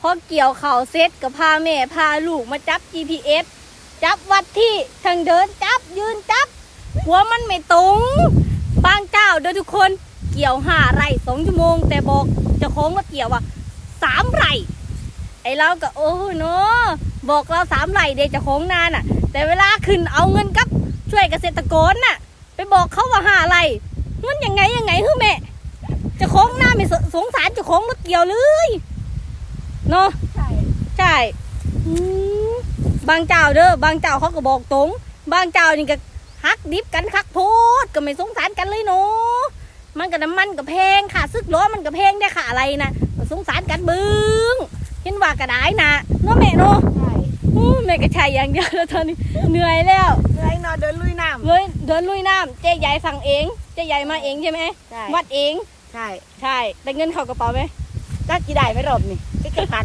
พอเกี่ยวเข่าเซ็ตกับพาแม่พาลูกมาจับ GPS จับวัดที่ทางเดินจับยืนจับ หัวมันไม่ตรงบางเจ้าเด้อทุกคนเกี่ยวห้าไร่สองชั่วโมง แต่บอกจะโค้งว่าเกี่ยวว่าสามไร่ไอ้เราก็โอ้เนาะบอกเราสามไร่เดยวจะโค้งนานอะ แต่เวลาขึ้นเอาเงินกับช่วยเกษตรกรน่ะ ไปบอกเขาว่าห้าไร่มันยังไงยังไงฮึแม่จะโค้งหน้าไม่สงสารจะโค้งรถเกี่ยวเลย เนาะใช่ใช่อืมบางเจ้าเด้อบางเจ้าเขาก็บอกตรง บางเจ้านี่ก็ฮักดิบกันคักโพดก็ไม่สงสารกันเลยเนาะมันกับน้ำมันกับแพงค่ะซึกล้อมันกับแพงได้ค่ะอะไรนะก็สงสารกันบึ้งเห็นว่าก็ได้นะเนาะแม่เนาะใช่อู้แม่ก็ใช่อย่างเดียวแล้วตอนนี้เหนื่อยแล้วเหนื่อยนอนเดินลุยน้เฮ้ยเดินลุยน้ำเจ๊ใหญ่สั่งเองเจ๊ใหญ่มาเองใช่ไหมำใช่วัดเองใช่ใช่แต่เงินเข้ากระเป๋าไหม ก็กี่ได้ไม่รอบนี่ก็ขาน